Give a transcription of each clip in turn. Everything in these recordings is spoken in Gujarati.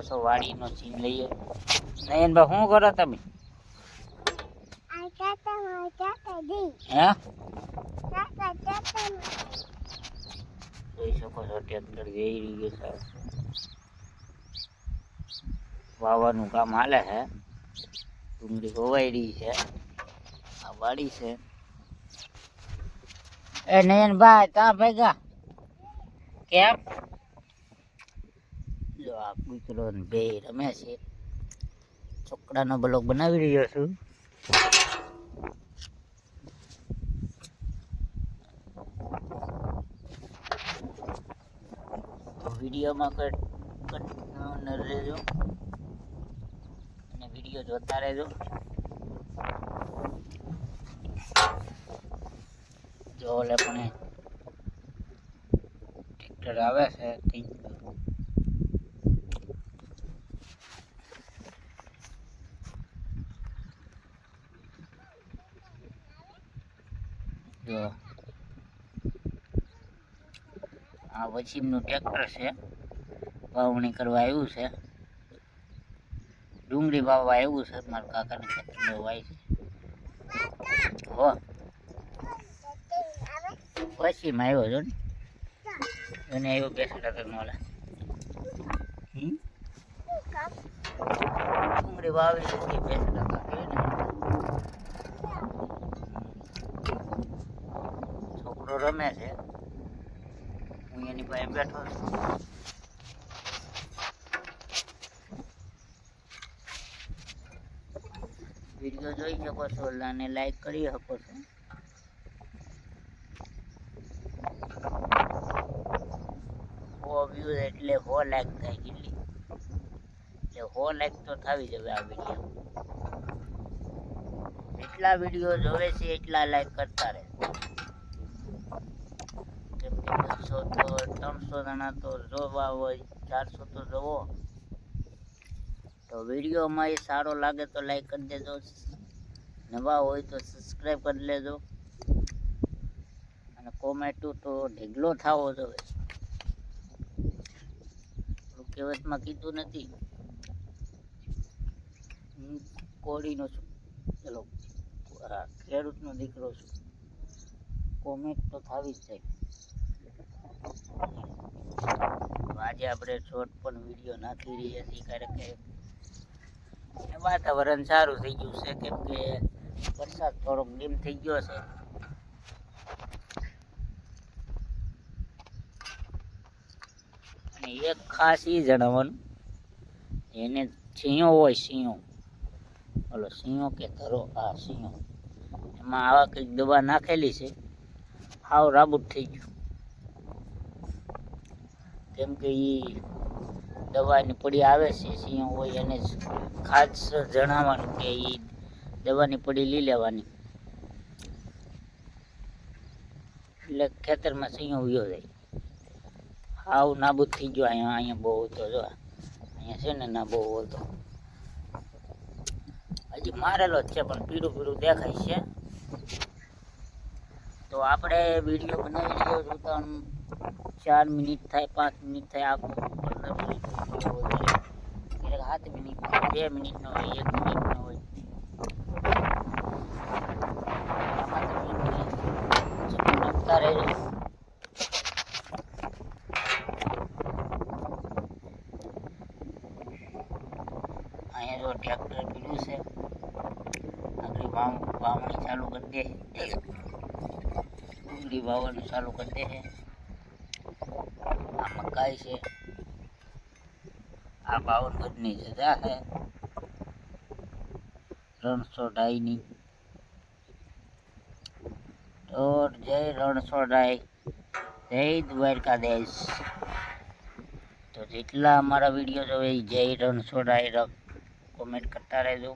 શકો છો વાડીનો સીન લઈએ. નયનભાઈ શું કરો તમે? જોઈ શકો છો ટ્રેક્ટર જઈ રહ્યું છે. વાવવાનું કામ હાલે છે ડુંગળી હોવાઈ રહી છે. આ વાડી છે. એ નયનભાઈ ત્યાં ભેગા. કેમ? આ કૂતરો બે રમે છે. છોકરાનો બ્લોગ બનાવી રહ્યો છું. વિડીયોમાં કન્ટિન્યુ રહેજો. અને વીડિયો જોતા રહેજો. જો ઓલે પણ ટ્રેક્ટર આવે છે આ વચીમનું ટ્રેક્ટર છે. વાવણી કરવા આવ્યું છે. ડુંગળી વાવવા આવ્યું છે. મારા કાકાને ખેતર વાય છે. હો. વચીમાં આવ્યો છો ને. એને આવ્યો બેસડા તો મોલા? ડુંગળી વાવી હતી બેસડા છોકરો રમે છે. એની પાસે બેઠો વીડિયો જોઈ શકો છો અને લાઈક કરી શકો છો. વ્યૂ એટલે હો લાઈક થાય કેટલી? એટલે હો લાઈક તો થવી જવે આ વીડિયો જેટલા વીડિયો જોવે છે એટલા લાઈક કરતા રહે કેમ તો, ત્રણસો જણા તો જોવા હોય, ચારસો તો જોવો. તો વિડીયોમાં એ સારો લાગે તો લાઈક કરી દેજો. નવા હોય તો સબસ્ક્રાઈબ કરી લેજો. અને કોમેન્ટ તો ઢીગલો થવો જોઈએ કહેવતમાં કીધું નથી. હું કોળીનો છું. પેલો ખેડૂતનો દીકરો છું. કોમેન્ટ તો થવી જ જાય. આજે આપણે શોર્ટ પણ વીડિયો નાખી રહ્યા છીએ, કારણ કે વાતાવરણ સારું થઈ ગયું છે, કેમ કે વરસાદ થોડોક ડીમ થઈ ગયો છે. અને એક ખાસ એ જણાવવાનું, એને સિંહો હોય સિંહો, ઓલો સિંહો કે ધરો આ સિંહો, એમાં આવા કંઈક દવા નાખેલી છે આવ રાબૂદ થઈ ગયું. કેમ કે એ દવાની પડી આવે છે, સિંહ હોય એને ખાસ જણાવવાનું કે એ દવાની પડી લઈ લેવાની. એટલે ખેતરમાં સિંહ ઉયો જાય હાવ નાબૂદ થઈ ગયો અહીંયા અહીંયા બહુ હતો, જો. અહીંયા છે ને ના બહુ હતો. હજી મારેલો જ છે, પણ પીળું પીળું દેખાય છે. તો આપણે વીડિયો બનાવી રહ્યો છું તો આમ ચાર મિનિટ થાય પાંચ મિનિટ થાય આખું પંદર મિનિટ વીડિયો હોય ક્યારેક સાત મિનિટ બે મિનિટનો હોય એક મિનિટનો હોય આમાં તમે સમય નાખતા રહેજો અહીંયા જો ટ્રેક્ટર પીડ્યું છે આગળ વાવ વાવણી ચાલુ કરી દે ડુંગળી વાવવાનું ચાલુ કરી દે મકાઈ છે. આ બાવન ગજની જગા છે રણછોડાઈની તો જય રણછોડાઈ જય દ્વારકાધીશ. તો જેટલા અમારા વીડિયો જોવે એ જય રણછોડાઈ કોમેન્ટ કરતા રહેજો.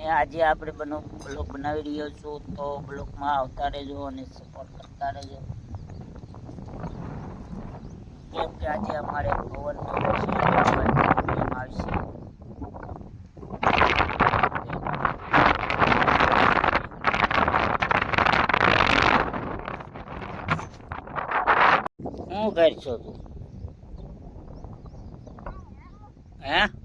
અને આજે આપણે બનો, બ્લોગ બનાવી રહ્યો છું, તો બ્લોગમાં આવતા રહેજો અને સપોર્ટ કરતા રહેજો. કેમ કે આજે અમારે પવન આવશે. શું કરશો તું? હે?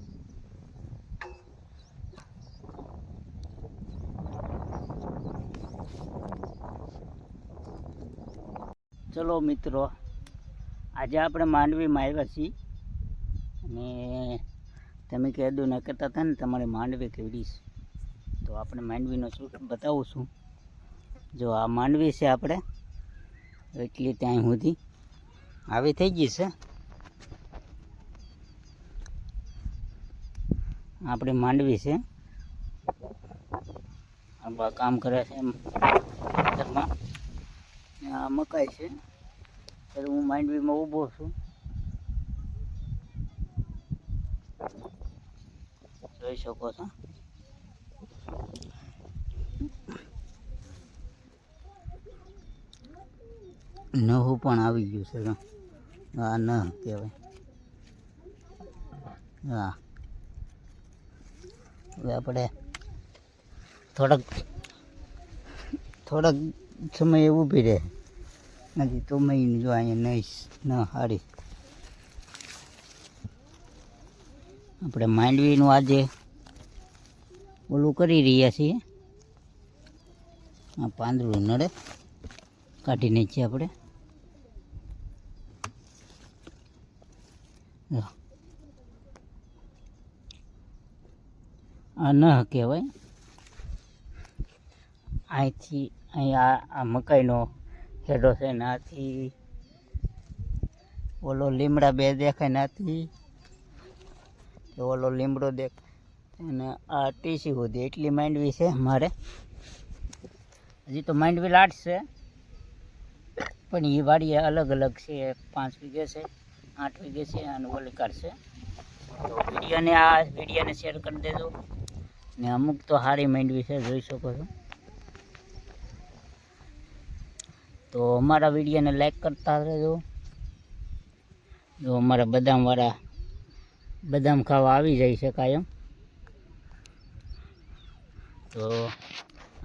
ચલો મિત્રો, આજે આપણે માંડવીમાં આવ્યા છીએ. અને તમે કીધું ન કરતા હતા ને, તમારે માંડવી કેવડી છે. તો આપણે માંડવીનો શું બતાવું છું જો, આ માંડવી છે આપણે, એટલી ત્યાં સુધી. આવી થઈ ગઈ છે. આપણે માંડવી છે. કામ કરે છે એમ. આ મકાઈ છે. ત્યારે હું માંડવીમાં ઊભો છું. જોઈ શકો છો. નવું પણ આવી ગયું છે. આ ન કહેવાય. હા. હવે આપણે થોડાક થોડાક સમય ઊભી રહે. નથી, તો મહિને જો અહીંયા નહીં ન હારી. આપણે માંડવીનું આજે ઓલું કરી રહ્યા છીએ. આ પાંદડું નડે, કાઢી નાખીએ આપણે. આ ન કહેવાય. અહીંથી અહીંયા આ મકાઈનો હેડો છે નાથી. ઓલો લીમડા બે દેખાય નાથી. ઓલો લીમડો દેખ અને આ ટીસી સુધી એટલી માંડવી છે મારે હજી તો માંડવી લાટ છે. પણ એ વાડીએ અલગ અલગ છે. પાંચ વીઘે છે, આઠ વીઘે છે અને ઓલી કરશે તો વિડીયોને આ વિડીયોને શેર કરી દેજો. ને અમુક તો સારી માંડવી છે, જોઈ શકો છો. તો અમારા વિડીયોને લાઈક કરતા રહેજો. જો અમારા બદામવાળા બદામ ખાવા આવી જાય છે કાયમ. તો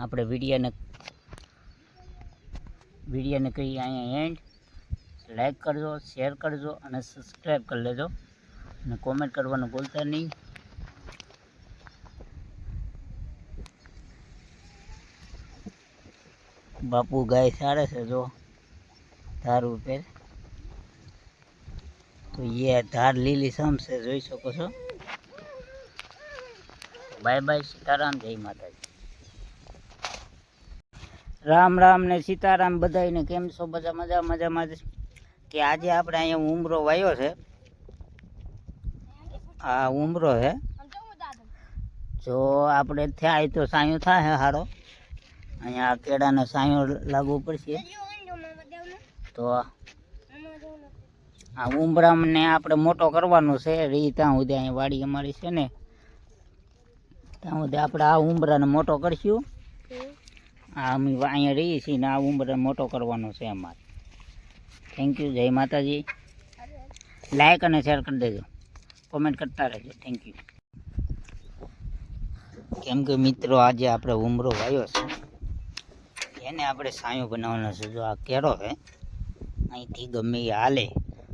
આપણે વિડીયોને વિડીયોને કહી અહીંયા એન્ડ લાઈક કરજો શેર કરજો અને સબસ્ક્રાઈબ કરી લેજો. અને કોમેન્ટ કરવાનું ભૂલતા નહીં. બાપુ ગાય સારે છે જો, ધાર ઉપર તો એ ધાર લીલી સમશે જોઈ શકો છો. બાય બાય સીતારામ, જય માતાજી. રામ રામ ને સીતારામ બધાને કેમ છો? બધા મજા મજામાં કે આજે આપણે અહીંયા ઉમરો વાયો છે. આ ઉમરો છે જો આપણે થાય તો સાયું થાય સારો અહીંયા કેળાનો સાયો લાગવું પડશે. તો આ ઉમરામને આપણે મોટો કરવાનો છે. એ ત્યાં સુધી અહીંયા વાડી અમારી છે ને. ત્યાં સુધી આપણે આ ઉંબરાને મોટો કરશું. આ અમે અહીંયા રહીએ છીએ ને આ ઉંબરાને મોટો કરવાનો છે અમારે. થેન્ક યુ જય માતાજી. લાઈક અને શેર કરી દેજો. કોમેન્ટ કરતા રહેજો. થેન્ક યુ કેમ કે મિત્રો, આજે આપણે ઉમરો વાયો છે. એને આપણે સાયું બનાવવાનો છે. જો આ કેળો છે, અહીંથી ગમે એ હાલે,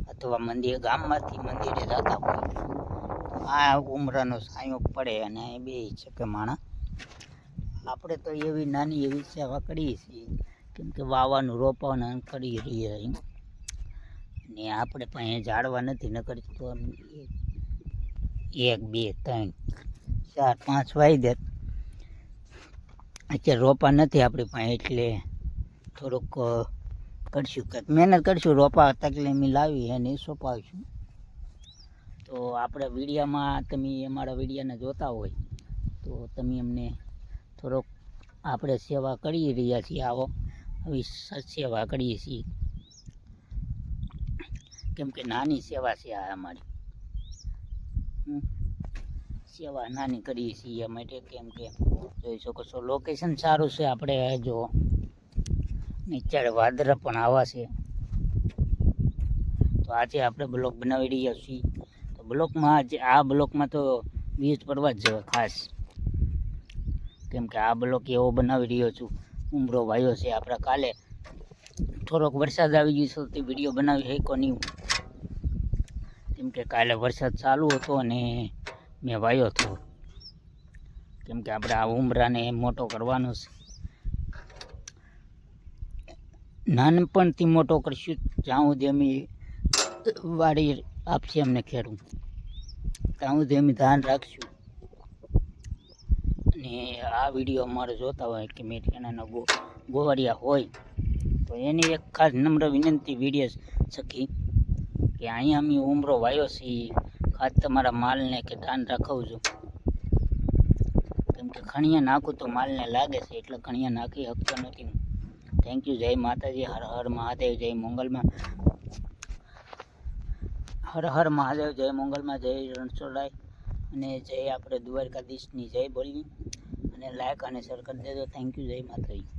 અથવા મંદિર, ગામમાંથી મંદિરે જતા હોય. આ ઉમરાનો સાયો પડે અને અહીં બે છે કે માણસ. આપણે તો એવી નાની એવી સેવા કરીએ છીએ, કેમ કે વાવાનું રોપવાનું કરી રહીએ ને આપણે પાસે ઝાડવા નથી, નકર તો એક- બે, ત્રણ, ચાર, પાંચ વાઈ દે. અત્યારે રોપા નથી આપણી પાસે, એટલે થોડુંક કરશું કંઈક. મહેનત કરશું, રોપા તકલીમી લાવી અને સોંપાવીશું. તો આપણે વિડીયામાં, તમે અમારા વિડીયાને જોતા હોય, તો તમે અમને થોડોક આપણે સેવા કરી રહ્યા છીએ, આવો. આવી સેવા કરીએ છીએ. કેમ કે નાની સેવા છે આ અમારી. સેવા નાની કરીએ છીએ માટે કેમ કે જોઈ શકો છો લોકેશન સારું છે આપણે, જો નીચાડે વાદરા પણ આવા છે. તો આજે આપણે બ્લોક બનાવી રહ્યા છીએ. તો બ્લોકમાં આજે, આ બ્લોકમાં તો બીજ પડવા જ જોઈએ ખાસ. કેમ કે આ બ્લોક એવો બનાવી રહ્યો છું. ઉમરો વાયો છે. આપણે કાલે થોડોક વરસાદ આવી ગયો છે, તે વીડિયો બનાવી શક્યો નહીં. કેમ કે કાલે વરસાદ ચાલુ હતો અને મેં વાયો હતો કેમ કે આપણે આ ઉમરાને મોટો કરવાનો છે. નાનપણથી મોટો કરશું જ્યાં સુધી અમે વાડી આપશે અમને ખેડું ત્યાં સુધી અમે ધ્યાન રાખશું. અને આ વીડિયો અમારે જોતા હોય કે મેઠિયાના ગો, ગોવાળિયા હોય, તો એની એક ખાસ નમ્ર વિનંતી વીડિયો સખી કે અહીંયા અમે ઉમરો વાયો છે ઈ ખાસ તમારા માલને કે ધ્યાન રાખવજો કેમ કે ખણિયા નાખું તો માલને લાગે છે, એટલે ખણિયા નાખી શકતો નથી. થેન્ક યુ જય માતાજી, હર હર મહાદેવ, જય મંગલમાં. હર હર મહાદેવ, જય મંગલમાં, જય રણછોડરાય. અને જય આપણે દ્વારકાધીશની જય બોલી અને લાઈક અને શેર કરી દેજો. થેન્ક યુ જય માતાજી.